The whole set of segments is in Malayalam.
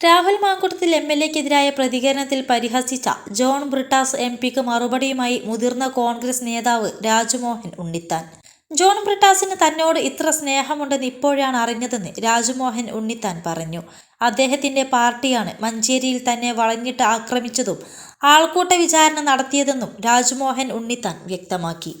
രാഹുൽ മാങ്കുട്ടത്തിൽ എം എൽ എക്കെതിരായ പ്രതികരണത്തിൽ പരിഹസിച്ച ജോൺ ബ്രിട്ടാസ് എം പിക്ക് മറുപടിയുമായി മുതിർന്ന കോൺഗ്രസ് നേതാവ് രാജ്മോഹൻ ഉണ്ണിത്താൻ. ജോൺ ബ്രിട്ടാസിന് തന്നോട് ഇത്ര സ്നേഹമുണ്ടെന്ന് ഇപ്പോഴാണ് അറിഞ്ഞതെന്ന് രാജ്മോഹൻ ഉണ്ണിത്താൻ പറഞ്ഞു. അദ്ദേഹത്തിന്റെ പാർട്ടിയാണ് മഞ്ചേരിയിൽ തന്നെ വളഞ്ഞിട്ട് ആക്രമിച്ചതും ആൾക്കൂട്ട വിചാരണ നടത്തിയതെന്നും രാജ്മോഹൻ ഉണ്ണിത്താൻ വ്യക്തമാക്കി.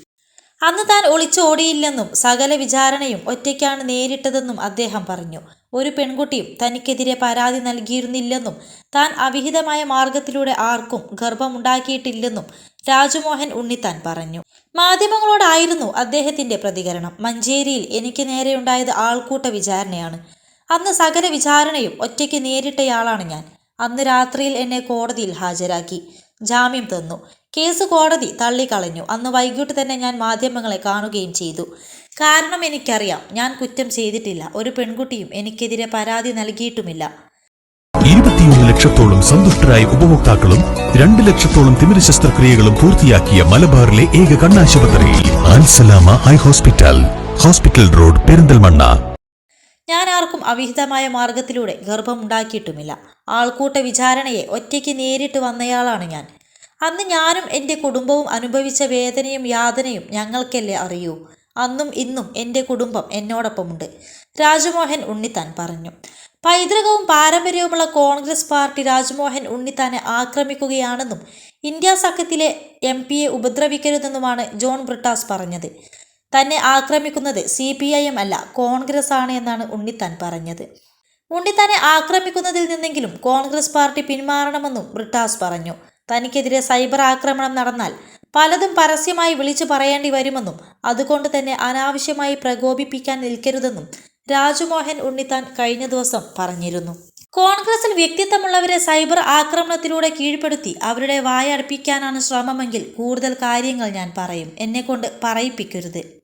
അന്ന് താൻ ഒളിച്ചോടിയില്ലെന്നും സകല വിചാരണയും ഒറ്റയ്ക്കാണ് നേരിട്ടതെന്നും അദ്ദേഹം പറഞ്ഞു. ഒരു പെൺകുട്ടിയും തനിക്കെതിരെ പരാതി നൽകിയിരുന്നില്ലെന്നും താൻ അവിഹിതമായ മാർഗത്തിലൂടെ ആർക്കും ഗർഭമുണ്ടാക്കിയിട്ടില്ലെന്നും രാജുമോഹൻ ഉണ്ണിത്താൻ പറഞ്ഞു. മാധ്യമങ്ങളോടായിരുന്നു അദ്ദേഹത്തിന്റെ പ്രതികരണം. മഞ്ചേരിയിൽ എനിക്ക് നേരെയുണ്ടായത് ആൾക്കൂട്ട വിചാരണയാണ്. അന്ന് സകല വിചാരണയും ഒറ്റയ്ക്ക് നേരിട്ടയാളാണ് ഞാൻ. അന്ന് രാത്രിയിൽ എന്നെ കോടതിയിൽ ഹാജരാക്കി. ജാമ്യം തന്നു. കേസ് കോടതി തള്ളിക്കളഞ്ഞു. അന്ന് വൈകിട്ട് തന്നെ ഞാൻ മാധ്യമങ്ങളെ കാണുകയും ചെയ്തു. കാരണം എനിക്കറിയാം ഞാൻ കുറ്റം ചെയ്തിട്ടില്ല. ഒരു പെൺകുട്ടിയും എനിക്കെതിരെ പരാതി നൽകിയിട്ടുമില്ല. ഇരുപത്തിയൊന്ന് ലക്ഷത്തോളം സന്തുഷ്ടരായ ഉപഭോക്താക്കളും രണ്ട് ലക്ഷത്തോളം തിമിര ശസ്ത്രക്രിയകളും പൂർത്തിയാക്കിയ മലബാറിലെ ഏക കണ്ണാശുപത്രി ഹോസ്പിറ്റൽ. Hospital road Perinthalmanna. ഞാൻ ആർക്കും അവിഹിതമായ മാർഗത്തിലൂടെ ഗർഭമുണ്ടാക്കിയിട്ടുമില്ല. ആൾക്കൂട്ട വിചാരണയെ ഒറ്റയ്ക്ക് നേരിട്ട് വന്നയാളാണ് ഞാൻ. അന്ന് ഞാനും എന്റെ കുടുംബവും അനുഭവിച്ച വേദനയും യാതനയും ഞങ്ങൾക്കല്ലേ അറിയൂ. അന്നും ഇന്നും എന്റെ കുടുംബം എന്നോടൊപ്പമുണ്ട്. രാജ്മോഹൻ ഉണ്ണിത്താൻ പറഞ്ഞു. പൈതൃകവും പാരമ്പര്യവുമുള്ള കോൺഗ്രസ് പാർട്ടി രാജ്മോഹൻ ഉണ്ണിത്താനെ ആക്രമിക്കുകയാണെന്നും ഇന്ത്യ സഖ്യത്തിലെ എം പിയെ ഉപദ്രവിക്കരുതെന്നുമാണ് ജോൺ ബ്രിട്ടാസ് പറഞ്ഞത്. തന്നെ ആക്രമിക്കുന്നത് സി പി ഐ എം അല്ല കോൺഗ്രസ് ആണ് എന്നാണ് ഉണ്ണിത്താൻ പറഞ്ഞത്. ഉണ്ണിത്താനെ ആക്രമിക്കുന്നതിൽ നിന്നെങ്കിലും കോൺഗ്രസ് പാർട്ടി പിന്മാറണമെന്നും ബ്രിട്ടാസ് പറഞ്ഞു. തനിക്കെതിരെ സൈബർ ആക്രമണം നടന്നാൽ പലതും പരസ്യമായി വിളിച്ചു പറയേണ്ടി വരുമെന്നും അതുകൊണ്ട് തന്നെ അനാവശ്യമായി പ്രകോപിപ്പിക്കാൻ നിൽക്കരുതെന്നും രാജ്മോഹൻ ഉണ്ണിത്താൻ കഴിഞ്ഞ ദിവസം പറഞ്ഞിരുന്നു. കോൺഗ്രസിൽ വ്യക്തിത്വമുള്ളവരെ സൈബർ ആക്രമണത്തിലൂടെ കീഴ്പ്പെടുത്തി അവരുടെ വായ അടുപ്പിക്കാനാണ് ശ്രമമെങ്കിൽ കൂടുതൽ കാര്യങ്ങൾ ഞാൻ പറയും. എന്നെക്കൊണ്ട് പറയിപ്പിക്കരുത്.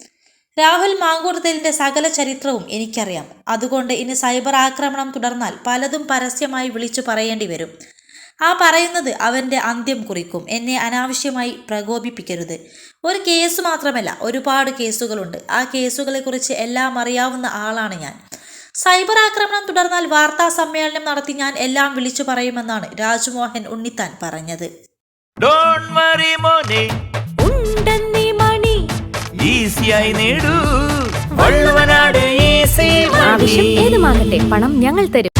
രാഹുൽ മാങ്കൂട്ടലിന്റെ സകല ചരിത്രവും എനിക്കറിയാം. അതുകൊണ്ട് ഇനി സൈബർ ആക്രമണം തുടർന്നാൽ പലതും പരസ്യമായി വിളിച്ചു പറയേണ്ടി വരും. ആ പറയുന്നത് അവന്റെ അന്ത്യം കുറിക്കും. എന്നെ അനാവശ്യമായി പ്രകോപിപ്പിക്കരുത്. ഒരു കേസ് മാത്രമല്ല ഒരുപാട് കേസുകളുണ്ട്. ആ കേസുകളെക്കുറിച്ച് എല്ലാം അറിയാവുന്ന ആളാണ് ഞാൻ. സൈബർ ആക്രമണം തുടർന്നാൽ വാർത്താ സമ്മേളനം നടത്തി ഞാൻ എല്ലാം വിളിച്ചു പറയുമെന്നാണ് രാജ്മോഹൻ ഉണ്ണിത്താൻ പറഞ്ഞത്. ഡോണ്ട് വറി മോനെ. ഉണ്ടെന്നീ മണി. ഈസിയായി നേടൂ. വള്ളുവനാട് ഈസി ആവശ്യം ഏതുമാകട്ടെ പണം ഞങ്ങൾ തരും.